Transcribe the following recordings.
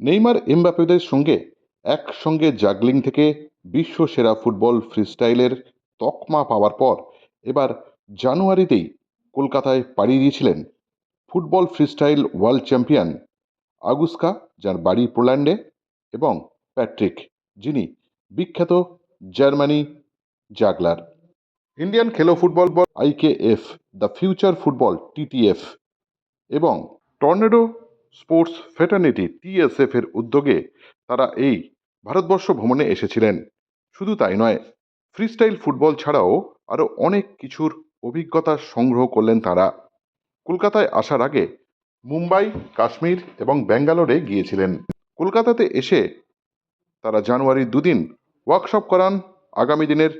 Neymar এমবাপেদের সঙ্গে একসঙ্গে juggling থেকে বিশ্ব সেরা ফুটবল ফ্রিস্টাইলের তকমা পাওয়ার পর এবার জানুয়ারিতেই কলকাতায় পাড়ি দিয়েছিলেন football freestyle world champion Aguska, যার বাড়ি পোল্যান্ডে, এবং প্যাট্রিক, যিনি বিখ্যাত Germany juggler. Indian Khelo football ball IKF, the future football TTF, এবং টর্নেডো স্পোর্টস ফেটার্নিটি টিএসএফ এর উদ্যোগে তারা এই ভারতবর্ষ ভ্রমণে এসেছিলেন। শুধু তাই নয়, ফ্রিস্টাইল ফুটবল ছাড়াও আরও অনেক কিছুর অভিজ্ঞতা সংগ্রহ করলেন তারা। কলকাতায় আসার আগে মুম্বাই, কাশ্মীর এবং ব্যাঙ্গালোরে গিয়েছিলেন। কলকাতাতে এসে তারা জানুয়ারির দুদিন ওয়ার্কশপ করান আগামী দিনের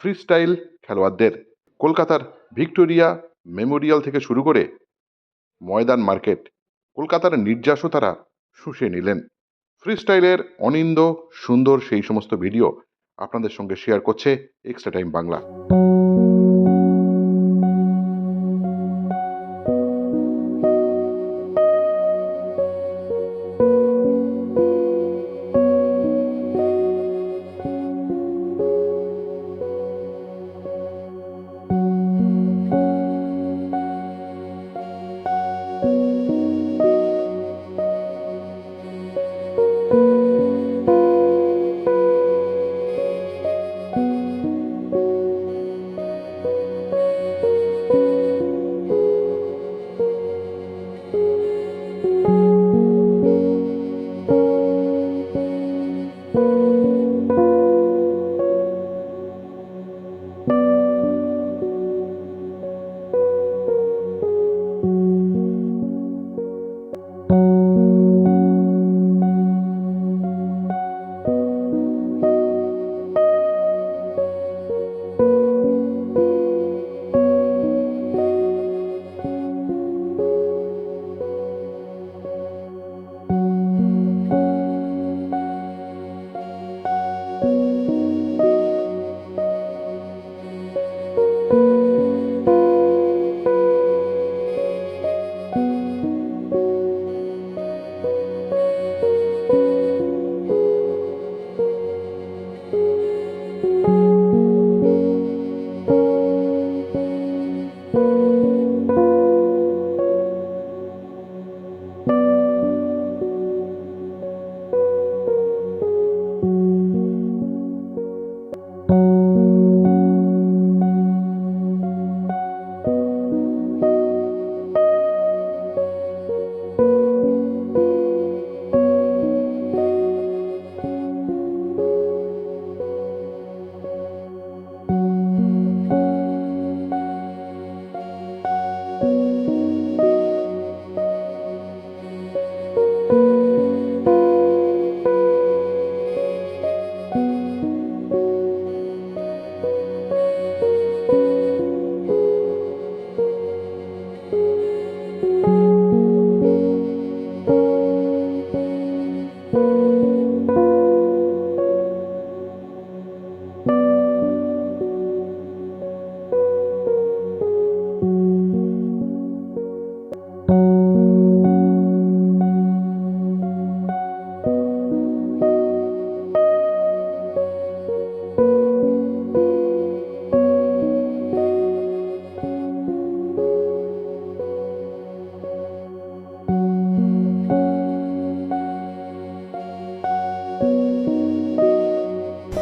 ফ্রিস্টাইল খেলোয়াড়দের। কলকাতার ভিক্টোরিয়া মেমোরিয়াল থেকে শুরু করে ময়দান মার্কেট কলকাতার নির্যাসও তারা শুষে নিলেন। ফ্রিস্টাইলের অনিন্দ সুন্দর সেই সমস্ত ভিডিও আপনাদের সঙ্গে শেয়ার করছে extra time Bangla